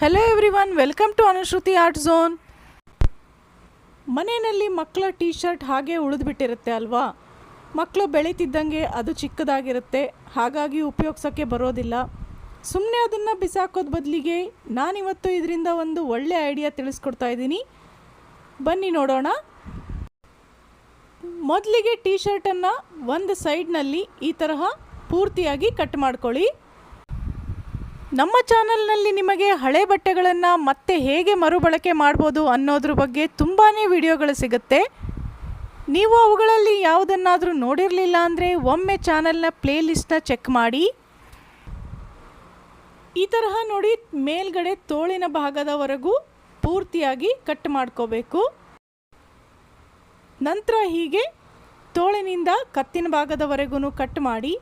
Hello everyone welcome to Anushruti art zone ಮನೆಯಲ್ಲಿ ಮಕ್ಕಳ T shirt ಹಾಗೆ ಉಳಿದ್ಬಿಟ್ಟಿರುತ್ತೆ ಅಲ್ವಾ? ಮಕ್ಕಳು ಬೆಳೀತಿದ್ದಂಗೆ ಅದು ಚಿಕ್ಕದಾಗಿರುತ್ತೆ, ಹಾಗಾಗಿ ಉಪಯೋಗಿಸೋಕ್ಕೆ ಬರೋದಿಲ್ಲ. ಸುಮ್ಮನೆ ಅದನ್ನು ಬಿಸಾಕೋದ್ ಬದಲಿಗೆ ನಾನಿವತ್ತು ಇದರಿಂದ ಒಂದು ಒಳ್ಳೆ ಐಡಿಯಾ ತಿಳಿಸ್ಕೊಡ್ತಾ ಇದ್ದೀನಿ. ಬನ್ನಿ ನೋಡೋಣ. ಮೊದಲಿಗೆ ಟೀ ಶರ್ಟನ್ನು ಒಂದು ಸೈಡ್ನಲ್ಲಿ ಈ ತರಹ ಪೂರ್ತಿಯಾಗಿ ಕಟ್ ಮಾಡ್ಕೊಳ್ಳಿ. ನಮ್ಮ ಚಾನಲ್ನಲ್ಲಿ ನಿಮಗೆ ಹಳೆ ಬಟ್ಟೆಗಳನ್ನು ಮತ್ತೆ ಹೇಗೆ ಮರುಬಳಕೆ ಮಾಡ್ಬೋದು ಅನ್ನೋದ್ರ ಬಗ್ಗೆ ತುಂಬಾ ವಿಡಿಯೋಗಳು ಸಿಗುತ್ತೆ. ನೀವು ಅವುಗಳಲ್ಲಿ ಯಾವುದನ್ನಾದರೂ ನೋಡಿರಲಿಲ್ಲ ಅಂದರೆ ಒಮ್ಮೆ ಚಾನಲ್ನ ಪ್ಲೇಲಿಸ್ಟ್ನ ಚೆಕ್ ಮಾಡಿ. ಈ ತರಹ ನೋಡಿ ಮೇಲ್ಗಡೆ ತೋಳಿನ ಭಾಗದವರೆಗೂ ಪೂರ್ತಿಯಾಗಿ ಕಟ್ ಮಾಡ್ಕೋಬೇಕು. ನಂತರ ಹೀಗೆ ತೋಳಿನಿಂದ ಕತ್ತಿನ ಭಾಗದವರೆಗೂ ಕಟ್ ಮಾಡಿ.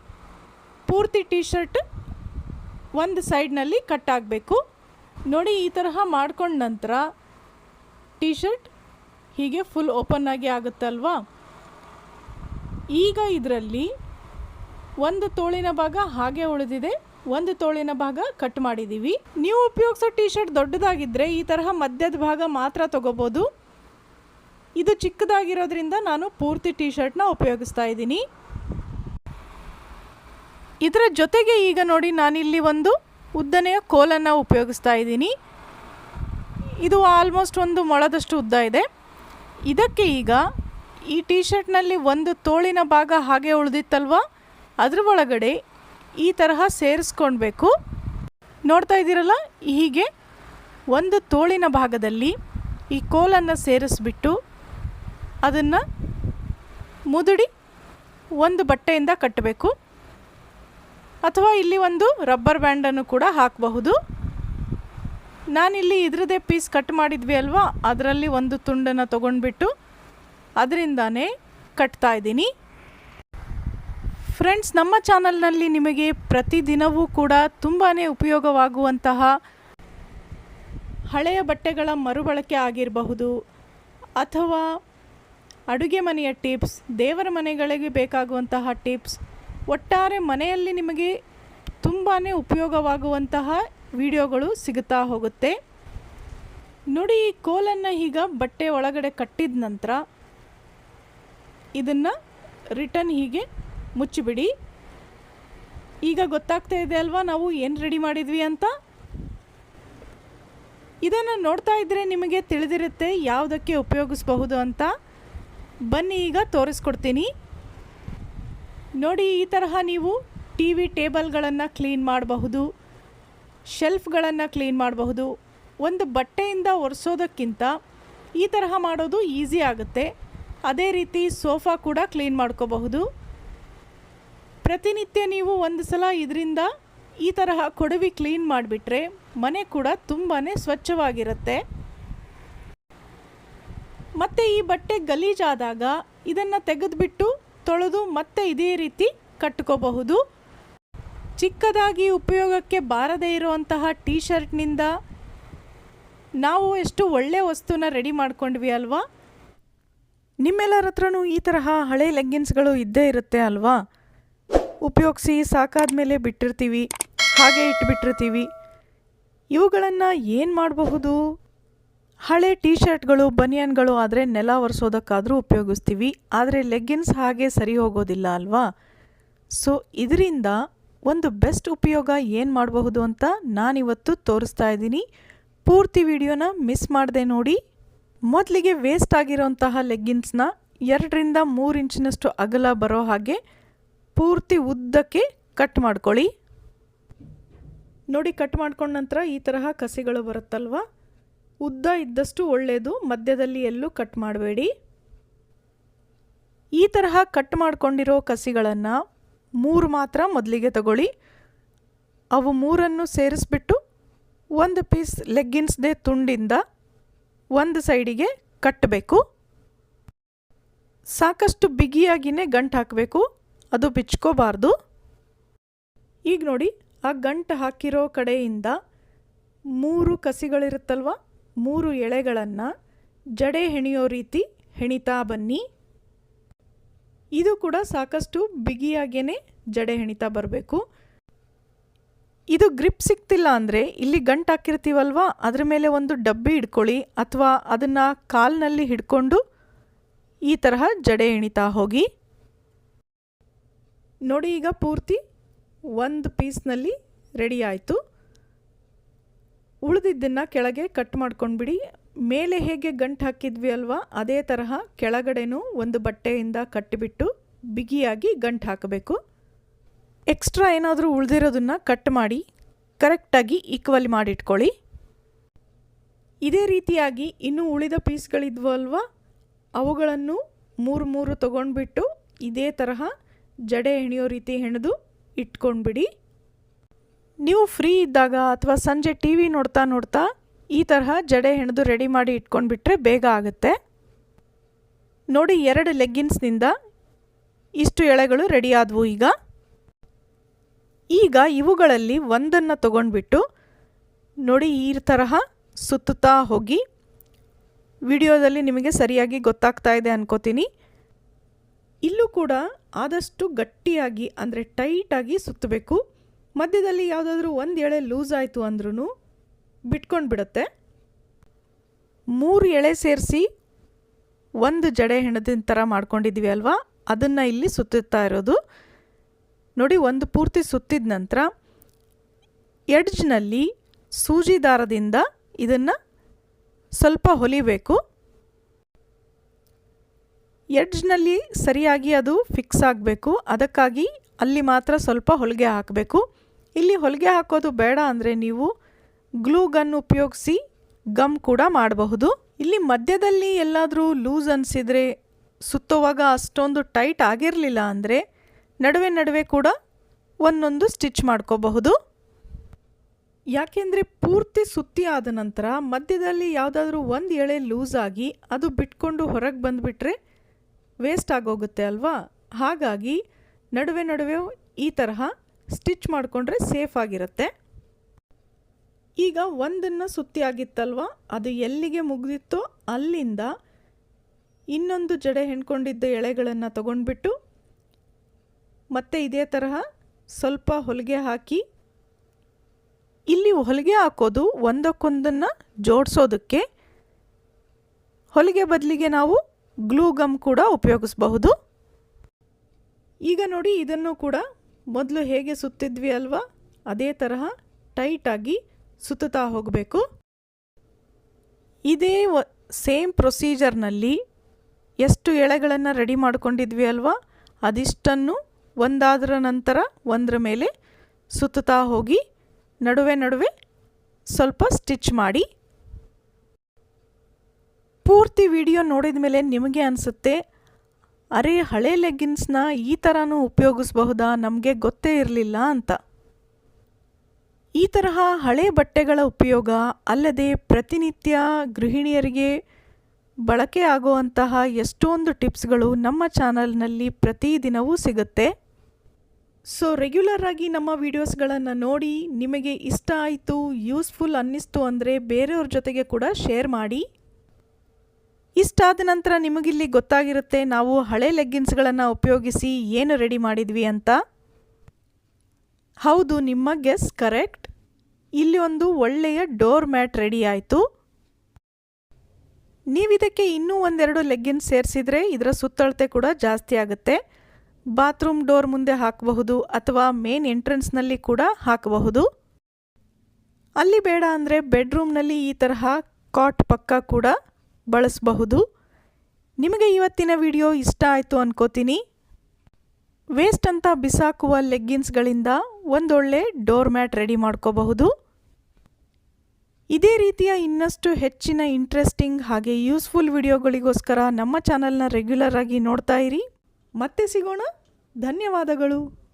ಪೂರ್ತಿ ಟೀ ಶರ್ಟ್ ಒಂದು ಸೈಡ್ನಲ್ಲಿ ಕಟ್ ಆಗಬೇಕು. ನೋಡಿ, ಈ ತರಹ ಮಾಡ್ಕೊಂಡ ನಂತರ ಟೀ ಶರ್ಟ್ ಹೀಗೆ ಫುಲ್ ಓಪನ್ ಆಗಿ ಆಗುತ್ತಲ್ವಾ? ಈಗ ಇದರಲ್ಲಿ ಒಂದು ತೋಳಿನ ಭಾಗ ಹಾಗೆ ಉಳಿದಿದೆ, ಒಂದು ತೋಳಿನ ಭಾಗ ಕಟ್ ಮಾಡಿದ್ದೀವಿ ನೀವು ಉಪಯೋಗಿಸೋ ಟೀ ಶರ್ಟ್ ದೊಡ್ಡದಾಗಿದ್ದರೆ ಈ ತರಹ ಮಧ್ಯದ ಭಾಗ ಮಾತ್ರ ತಗೋಬೋದು. ಇದು ಚಿಕ್ಕದಾಗಿರೋದ್ರಿಂದ ನಾನು ಪೂರ್ತಿ ಟೀ ಶರ್ಟ್ನ ಉಪಯೋಗಿಸ್ತಾ ಇದ್ದೀನಿ. ಇದರ ಜೊತೆಗೆ ಈಗ ನೋಡಿ ನಾನಿಲ್ಲಿ ಒಂದು ಉದ್ದನೆಯ ಕೋಲನ್ನು ಉಪಯೋಗಿಸ್ತಾ ಇದ್ದೀನಿ. ಇದು ಆಲ್ಮೋಸ್ಟ್ ಒಂದು ಮೊಳದಷ್ಟು ಉದ್ದ ಇದೆ. ಇದಕ್ಕೆ ಈಗ ಈ ಟೀ ಶರ್ಟ್ನಲ್ಲಿ ಒಂದು ತೋಳಿನ ಭಾಗ ಹಾಗೆ ಉಳಿದಿತ್ತಲ್ವ? ಅದರ ಒಳಗಡೆ ಈ ತರಹ ಸೇರಿಸ್ಕೊಳ್ಬೇಕು ನೋಡ್ತಾ ಇದ್ದೀರಲ್ಲ? ಹೀಗೆ ಒಂದು ತೋಳಿನ ಭಾಗದಲ್ಲಿ ಈ ಕೋಲನ್ನು ಸೇರಿಸ್ಬಿಟ್ಟು ಅದನ್ನು ಮುದುಡಿ ಒಂದು ಬಟ್ಟೆಯಿಂದ ಕಟ್ಟಬೇಕು. ಅಥವಾ ಇಲ್ಲಿ ಒಂದು ರಬ್ಬರ್ ಬ್ಯಾಂಡನ್ನು ಕೂಡ ಹಾಕಬಹುದು. ನಾನಿಲ್ಲಿ ಇದ್ರದೇ ಪೀಸ್ ಕಟ್ ಮಾಡಿದ್ವಿ ಅಲ್ವಾ? ಅದರಲ್ಲಿ ಒಂದು ತುಂಡನ್ನು ತೊಗೊಂಡ್ಬಿಟ್ಟು ಅದರಿಂದಾನೇ ಕಟ್ತಾ ಇದ್ದೀನಿ. ಫ್ರೆಂಡ್ಸ್ ನಮ್ಮ ಚಾನಲ್ನಲ್ಲಿ ನಿಮಗೆ ಪ್ರತಿದಿನವೂ ಕೂಡ ತುಂಬಾ ಉಪಯೋಗವಾಗುವಂತಹ ಹಳೆಯ ಬಟ್ಟೆಗಳ ಮರುಬಳಕೆ ಆಗಿರಬಹುದು ಅಥವಾ ಅಡುಗೆ ಮನೆಯ ಟಿಪ್ಸ್ ದೇವರ ಮನೆಗಳಿಗೆ ಬೇಕಾಗುವಂತಹ ಟಿಪ್ಸ್ ಒಟ್ಟಾರೆ ಮನೆಯಲ್ಲಿ ನಿಮಗೆ ತುಂಬಾ ಉಪಯೋಗವಾಗುವಂತಹ ವಿಡಿಯೋಗಳು ಸಿಗುತ್ತಾ ಹೋಗುತ್ತೆ. ನೋಡಿ, ಈ ಕೋಲನ್ನು ಈಗ ಬಟ್ಟೆ ಒಳಗಡೆ ಕಟ್ಟಿದ ನಂತರ ಇದನ್ನು ರಿಟರ್ನ್ ಹೀಗೆ ಮುಚ್ಚಿಬಿಡಿ. ಈಗ ಗೊತ್ತಾಗ್ತಾ ಇದೆ ಅಲ್ವಾ, ನಾವು ಏನು ರೆಡಿ ಮಾಡಿದ್ವಿ ಅಂತ? ಇದನ್ನು ನೋಡ್ತಾ ಇದ್ದರೆ ನಿಮಗೆ ತಿಳಿದಿರುತ್ತೆ ಯಾವುದಕ್ಕೆ ಉಪಯೋಗಿಸಬಹುದು ಅಂತ. ಬನ್ನಿ, ಈಗ ತೋರಿಸ್ಕೊಡ್ತೀನಿ. ನೋಡಿ, ಈ ತರಹ ನೀವು ಟಿ ವಿ ಟೇಬಲ್ಗಳನ್ನು ಕ್ಲೀನ್ ಮಾಡಬಹುದು, ಶೆಲ್ಫ್ಗಳನ್ನು ಕ್ಲೀನ್ ಮಾಡಬಹುದು. ಒಂದು ಬಟ್ಟೆಯಿಂದ ಒರೆಸೋದಕ್ಕಿಂತ ಈ ತರಹ ಮಾಡೋದು ಈಸಿ ಆಗುತ್ತೆ. ಅದೇ ರೀತಿ ಸೋಫಾ ಕೂಡ ಕ್ಲೀನ್ ಮಾಡ್ಕೋಬಹುದು. ಪ್ರತಿನಿತ್ಯ ನೀವು ಒಂದು ಸಲ ಇದರಿಂದ ಈ ತರಹ ಕೊಡವಿ ಕ್ಲೀನ್ ಮಾಡಿಬಿಟ್ರೆ ಮನೆ ಕೂಡ ತುಂಬಾ ಸ್ವಚ್ಛವಾಗಿರುತ್ತೆ. ಮತ್ತು ಈ ಬಟ್ಟೆ ಗಲೀಜಾದಾಗ ಇದನ್ನು ತೆಗೆದುಬಿಟ್ಟು ತೊಳೆದು ಮತ್ತೆ ಇದೇ ರೀತಿ ಕಟ್ಕೋಬಹುದು. ಚಿಕ್ಕದಾಗಿ ಉಪಯೋಗಕ್ಕೆ ಬಾರದೇ ಇರುವಂತಹ ಟೀ ಶರ್ಟ್ನಿಂದ ನಾವು ಎಷ್ಟು ಒಳ್ಳೆಯ ವಸ್ತುನ ರೆಡಿ ಮಾಡ್ಕೊಂಡ್ವಿ ಅಲ್ವಾ? ನಿಮ್ಮೆಲ್ಲರ ಹತ್ರನೂ ಈ ತರಹ ಹಳೆ ಲೆಗ್ಗಿನ್ಸ್ಗಳು ಇದ್ದೇ ಇರುತ್ತೆ ಅಲ್ವಾ? ಉಪಯೋಗಿಸಿ ಸಾಕಾದ ಮೇಲೆ ಬಿಟ್ಟಿರ್ತೀವಿ, ಹಾಗೆ ಇಟ್ಬಿಟ್ಟಿರ್ತೀವಿ. ಇವುಗಳನ್ನು ಏನು ಮಾಡಬಹುದು? ಹಳೆ ಟೀ ಶರ್ಟ್ಗಳು ಬನಿಯನ್ಗಳು ಆದರೆ ನೆಲ ಒರೆಸೋದಕ್ಕಾದರೂ ಉಪಯೋಗಿಸ್ತೀವಿ. ಆದರೆ ಲೆಗ್ಗಿನ್ಸ್ ಹಾಗೆ ಸರಿ ಹೋಗೋದಿಲ್ಲ ಅಲ್ವಾ? ಸೊ ಇದರಿಂದ ಒಂದು ಬೆಸ್ಟ್ ಉಪಯೋಗ ಏನು ಮಾಡಬಹುದು ಅಂತ ನಾನಿವತ್ತು ತೋರಿಸ್ತಾ ಇದ್ದೀನಿ. ಪೂರ್ತಿ ವಿಡಿಯೋನ ಮಿಸ್ ಮಾಡದೆ ನೋಡಿ. ಮೊದಲಿಗೆ ವೇಸ್ಟ್ ಆಗಿರೋಂತಹ ಲೆಗ್ಗಿನ್ಸ್ನ ಎರಡರಿಂದ ಮೂರು ಇಂಚಿನಷ್ಟು ಅಗಲ ಬರೋ ಹಾಗೆ ಪೂರ್ತಿ ಉದ್ದಕ್ಕೆ ಕಟ್ ಮಾಡ್ಕೊಳ್ಳಿ. ನೋಡಿ, ಕಟ್ ಮಾಡ್ಕೊಂಡ ನಂತರ ಈ ತರಹ ಕಸಿಗಳು ಬರುತ್ತಲ್ವಾ? ಉದ್ದ ಇದ್ದಷ್ಟು ಒಳ್ಳೆಯದು ಮಧ್ಯದಲ್ಲಿ ಎಲ್ಲೂ ಕಟ್ ಮಾಡಬೇಡಿ. ಈ ತರಹ ಕಟ್ ಮಾಡಿಕೊಂಡಿರೋ ಕಸಿಗಳನ್ನು ಮೂರು ಮಾತ್ರ ಮೊದಲಿಗೆ ತಗೊಳ್ಳಿ. ಅವು ಮೂರನ್ನು ಸೇರಿಸ್ಬಿಟ್ಟು ಒಂದು ಪೀಸ್ ಲೆಗ್ಗಿನ್ಸ್ದೇ ತುಂಡಿಂದ ಒಂದು ಸೈಡಿಗೆ ಕಟ್ಟಬೇಕು. ಸಾಕಷ್ಟು ಬಿಗಿಯಾಗಿಯೇ ಗಂಟು ಹಾಕಬೇಕು, ಅದು ಬಿಚ್ಕೋಬಾರ್ದು. ಈಗ ನೋಡಿ, ಆ ಗಂಟು ಹಾಕಿರೋ ಕಡೆಯಿಂದ ಮೂರು ಕಸಿಗಳಿರುತ್ತಲ್ವ? ಮೂರು ಎಳೆಗಳನ್ನು ಜಡೆ ಹೆಣೆಯೋ ರೀತಿ ಹೆಣಿತಾ ಬನ್ನಿ. ಇದು ಕೂಡ ಸಾಕಷ್ಟು ಬಿಗಿಯಾಗೇ ಜಡೆ ಹೆಣಿತಾ ಬರಬೇಕು. ಇದು ಗ್ರಿಪ್ ಸಿಗ್ತಿಲ್ಲ ಅಂದರೆ ಇಲ್ಲಿ ಗಂಟು ಹಾಕಿರ್ತೀವಲ್ವ? ಅದ್ರ ಮೇಲೆ ಒಂದು ಡಬ್ಬಿ ಹಿಡ್ಕೊಳ್ಳಿ ಅಥವಾ ಅದನ್ನು ಕಾಲ್ನಲ್ಲಿ ಹಿಡ್ಕೊಂಡು ಈ ತರಹ ಜಡೆ ಹೆಣಿತಾ ಹೋಗಿ. ನೋಡಿ ಈಗ ಪೂರ್ತಿ ಒಂದು ಪೀಸ್ನಲ್ಲಿ ರೆಡಿ ಆಯಿತು. ಉಳಿದಿದ್ದನ್ನು ಕೆಳಗೆ ಕಟ್ ಮಾಡ್ಕೊಂಡ್ಬಿಡಿ. ಮೇಲೆ ಹೇಗೆ ಗಂಟು ಹಾಕಿದ್ವಿ ಅಲ್ವಾ, ಅದೇ ತರಹ ಕೆಳಗಡೆನೂ ಒಂದು ಬಟ್ಟೆಯಿಂದ ಕಟ್ಟಿಬಿಟ್ಟು ಬಿಗಿಯಾಗಿ ಗಂಟು ಹಾಕಬೇಕು. ಎಕ್ಸ್ಟ್ರಾ ಏನಾದರೂ ಉಳಿದಿರೋದನ್ನು ಕಟ್ ಮಾಡಿ ಕರೆಕ್ಟಾಗಿ ಈಕ್ವಲ್ ಮಾಡಿಟ್ಕೊಳ್ಳಿ. ಇದೇ ರೀತಿಯಾಗಿ ಇನ್ನೂ ಉಳಿದ ಪೀಸ್ಗಳಿದ್ವು ಅಲ್ವಾ, ಅವುಗಳನ್ನು ಮೂರು ಮೂರು ತಗೊಂಡ್ಬಿಟ್ಟು ಇದೇ ತರಹ ಜಡೆ ಹೆಣೆಯೋ ರೀತಿ ಹೆಣೆದು ಇಟ್ಕೊಂಡ್ಬಿಡಿ. ನೀವು ಫ್ರೀ ಇದ್ದಾಗ ಅಥವಾ ಸಂಜೆ ಟಿ ವಿ ನೋಡ್ತಾ ನೋಡ್ತಾ ಈ ತರಹ ಜಡೆ ಹೆಣೆದು ರೆಡಿ ಮಾಡಿ ಇಟ್ಕೊಂಡ್ಬಿಟ್ರೆ ಬೇಗ ಆಗುತ್ತೆ. ನೋಡಿ ಎರಡು ಲೆಗ್ಗಿನ್ಸ್ನಿಂದ ಇಷ್ಟು ಎಳೆಗಳು ರೆಡಿ ಆದವು ಈಗ. ಈಗ ಇವುಗಳಲ್ಲಿ ಒಂದನ್ನು ತಗೊಂಡ್ಬಿಟ್ಟು ನೋಡಿ ಈ ತರಹ ಸುತ್ತುತ್ತಾ ಹೋಗಿ. ವಿಡಿಯೋದಲ್ಲಿ ನಿಮಗೆ ಸರಿಯಾಗಿ ಗೊತ್ತಾಗ್ತಾ ಇದೆ ಅನ್ಕೋತೀನಿ. ಇಲ್ಲೂ ಕೂಡ ಆದಷ್ಟು ಗಟ್ಟಿಯಾಗಿ ಅಂದರೆ ಟೈಟಾಗಿ ಸುತ್ತಬೇಕು. ಮಧ್ಯದಲ್ಲಿ ಯಾವುದಾದ್ರೂ ಒಂದು ಎಳೆ ಲೂಸ್ ಆಯಿತು ಅಂದ್ರೂ ಬಿಟ್ಕೊಂಡು ಬಿಡುತ್ತೆ. ಮೂರು ಎಳೆ ಸೇರಿಸಿ ಒಂದು ಜಡೆ ಹೆಣದಿನ ಥರ ಮಾಡ್ಕೊಂಡಿದ್ದೀವಿ ಅಲ್ವಾ? ಅದನ್ನು ಇಲ್ಲಿ ಸುತ್ತುತ್ತಾ ಇರೋದು. ನೋಡಿ, ಒಂದು ಪೂರ್ತಿ ಸುತ್ತಿದ ನಂತರ ಎಡ್ಜ್ನಲ್ಲಿ ಸೂಜಿ ದಾರದಿಂದ ಇದನ್ನು ಸ್ವಲ್ಪ ಹೊಲಿಬೇಕು. ಎಡ್ಜ್ನಲ್ಲಿ ಸರಿಯಾಗಿ ಅದು ಫಿಕ್ಸ್ ಆಗಬೇಕು. ಅದಕ್ಕಾಗಿ ಅಲ್ಲಿ ಮಾತ್ರ ಸ್ವಲ್ಪ ಹೊಲಿಗೆ ಹಾಕಬೇಕು. ಇಲ್ಲಿ ಹೊಲಿಗೆ ಹಾಕೋದು ಬೇಡ ಅಂದರೆ ನೀವು ಗ್ಲೂ ಗನ್ ಉಪಯೋಗಿಸಿ ಗಮ್ ಕೂಡ ಮಾಡಬಹುದು. ಇಲ್ಲಿ ಮಧ್ಯದಲ್ಲಿ ಎಲ್ಲಾದರೂ ಲೂಸ್ ಅನಿಸಿದರೆ ಸುತ್ತುವಾಗ ಅಷ್ಟೊಂದು ಟೈಟ್ ಆಗಿರಲಿಲ್ಲ ಅಂದರೆ ನಡುವೆ ನಡುವೆ ಕೂಡ ಒಂದೊಂದು ಸ್ಟಿಚ್ ಮಾಡ್ಕೋಬಹುದು. ಯಾಕೆಂದರೆ ಪೂರ್ತಿ ಸುತ್ತಿ ಆದ ನಂತರ ಮಧ್ಯದಲ್ಲಿ ಯಾವುದಾದ್ರೂ ಒಂದು ಎಳೆ ಲೂಸ್ ಆಗಿ ಅದು ಬಿಟ್ಕೊಂಡು ಹೊರಗೆ ಬಂದುಬಿಟ್ರೆ ವೇಸ್ಟ್ ಆಗೋಗುತ್ತೆ ಅಲ್ವಾ? ಹಾಗಾಗಿ ನಡುವೆ ನಡುವೆ ಈ ತರಹ ಸ್ಟಿಚ್ ಮಾಡಿಕೊಂಡ್ರೆ ಸೇಫ್ ಆಗಿರುತ್ತೆ. ಈಗ ಒಂದನ್ನು ಸುತ್ತಿ ಆಗಿತ್ತಲ್ವ? ಅದು ಎಲ್ಲಿಗೆ ಮುಗಿದಿತ್ತೋ ಅಲ್ಲಿಂದ ಇನ್ನೊಂದು ಜಡೆ ಹೆಣ್ಕೊಂಡಿದ್ದ ಎಳೆಗಳನ್ನು ತಗೊಂಡ್ಬಿಟ್ಟು ಮತ್ತೆ ಇದೇ ತರಹ ಸ್ವಲ್ಪ ಹೊಲಿಗೆ ಹಾಕಿ, ಇಲ್ಲಿ ಹೊಲಿಗೆ ಹಾಕೋದು ಒಂದಕ್ಕೊಂದನ್ನು ಜೋಡಿಸೋದಕ್ಕೆ ಹೊಲಿಗೆ ಬದಲಿಗೆ ನಾವು ಗ್ಲೂ ಗಮ್ ಕೂಡ ಉಪಯೋಗಿಸಬಹುದು. ಈಗ ನೋಡಿ ಇದನ್ನು ಕೂಡ ಮೊದಲು ಹೇಗೆ ಸುತ್ತಿದ್ವಿ ಅಲ್ವಾ? ಅದೇ ತರಹ ಟೈಟಾಗಿ ಸುತ್ತುತ್ತಾ ಹೋಗಬೇಕು. ಇದೇ ಸೇಮ್ ಪ್ರೊಸೀಜರ್ನಲ್ಲಿ ಎಷ್ಟು ಎಳೆಗಳನ್ನು ರೆಡಿ ಮಾಡ್ಕೊಂಡಿದ್ವಿ ಅಲ್ವಾ? ಅದಿಷ್ಟನ್ನು ಒಂದಾದ್ರ ನಂತರ ಒಂದರ ಮೇಲೆ ಸುತ್ತುತ್ತಾ ಹೋಗಿ ನಡುವೆ ನಡುವೆ ಸ್ವಲ್ಪ ಸ್ಟಿಚ್ ಮಾಡಿ. ಪೂರ್ತಿ ವಿಡಿಯೋ ನೋಡಿದ ಮೇಲೆ ನಿಮಗೆ ಅನಿಸುತ್ತೆ ಅರೆ ಹಳೆ ಲೆಗ್ಗಿನ್ಸ್ನ ಈ ಥರನೂ ಉಪಯೋಗಿಸ್ಬಹುದಾ? ನಮಗೆ ಗೊತ್ತೇ ಇರಲಿಲ್ಲ ಅಂತ. ಈ ತರಹ ಹಳೆ ಬಟ್ಟೆಗಳ ಉಪಯೋಗ ಅಲ್ಲದೆ ಪ್ರತಿನಿತ್ಯ ಗೃಹಿಣಿಯರಿಗೆ ಬಳಕೆ ಆಗುವಂತಹ ಎಷ್ಟೊಂದು ಟಿಪ್ಸ್ಗಳು ನಮ್ಮ ಚಾನಲ್ನಲ್ಲಿ ಪ್ರತಿದಿನವೂ ಸಿಗುತ್ತೆ. ಸೊ ರೆಗ್ಯುಲರ್ ಆಗಿ ನಮ್ಮ ವೀಡಿಯೋಸ್ಗಳನ್ನು ನೋಡಿ ನಿಮಗೆ ಇಷ್ಟ ಆಯಿತು ಯೂಸ್ಫುಲ್ ಅನ್ನಿಸ್ತು ಅಂದರೆ ಬೇರೆಯವ್ರ ಜೊತೆಗೆ ಕೂಡ ಶೇರ್ ಮಾಡಿ. ಇಷ್ಟಾದ ನಂತರ ನಿಮಗಿಲ್ಲಿ ಗೊತ್ತಾಗಿರುತ್ತೆ ನಾವು ಹಳೆ ಲೆಗ್ಗಿನ್ಸ್ಗಳನ್ನು ಉಪಯೋಗಿಸಿ ಏನು ರೆಡಿ ಮಾಡಿದ್ವಿ ಅಂತ? ಹೌದು, ನಿಮ್ಮ ಗೆಸ್ ಕರೆಕ್ಟ್. ಇಲ್ಲಿ ಒಂದು ಒಳ್ಳೆಯ ಡೋರ್ ಮ್ಯಾಟ್ ರೆಡಿ ಆಯಿತು. ನೀವಿದಕ್ಕೆ ಇನ್ನೂ ಒಂದೆರಡು ಲೆಗ್ಗಿನ್ಸ್ ಸೇರಿಸಿದರೆ ಇದರ ಸುತ್ತಳತೆ ಕೂಡ ಜಾಸ್ತಿ ಆಗುತ್ತೆ. ಬಾತ್ರೂಮ್ ಡೋರ್ ಮುಂದೆ ಹಾಕಬಹುದು ಅಥವಾ ಮೇನ್ ಎಂಟ್ರೆನ್ಸ್ನಲ್ಲಿ ಕೂಡ ಹಾಕಬಹುದು. ಅಲ್ಲಿ ಬೇಡ ಅಂದರೆ ಬೆಡ್ರೂಮ್ನಲ್ಲಿ ಈ ತರಹ ಕಾಟ್ ಪಕ್ಕ ಕೂಡ ಬಳಸಬಹುದು. ನಿಮಗೆ ಇವತ್ತಿನ ವಿಡಿಯೋ ಇಷ್ಟ ಆಯಿತು ಅನ್ಕೋತೀನಿ. ವೇಸ್ಟ್ ಅಂತ ಬಿಸಾಕುವ ಲೆಗ್ಗಿನ್ಸ್ಗಳಿಂದ ಒಂದೊಳ್ಳೆ ಡೋರ್ ಮ್ಯಾಟ್ ರೆಡಿ ಮಾಡ್ಕೋಬಹುದು. ಇದೇ ರೀತಿಯ ಇನ್ನಷ್ಟು ಹೆಚ್ಚಿನ ಇಂಟ್ರೆಸ್ಟಿಂಗ್ ಹಾಗೆ ಯೂಸ್ಫುಲ್ ವಿಡಿಯೋಗಳಿಗೋಸ್ಕರ ನಮ್ಮ ಚಾನಲ್ನ ರೆಗ್ಯುಲರ್ ಆಗಿ ನೋಡ್ತಾ ಇರಿ. ಮತ್ತೆ ಸಿಗೋಣ. ಧನ್ಯವಾದಗಳು.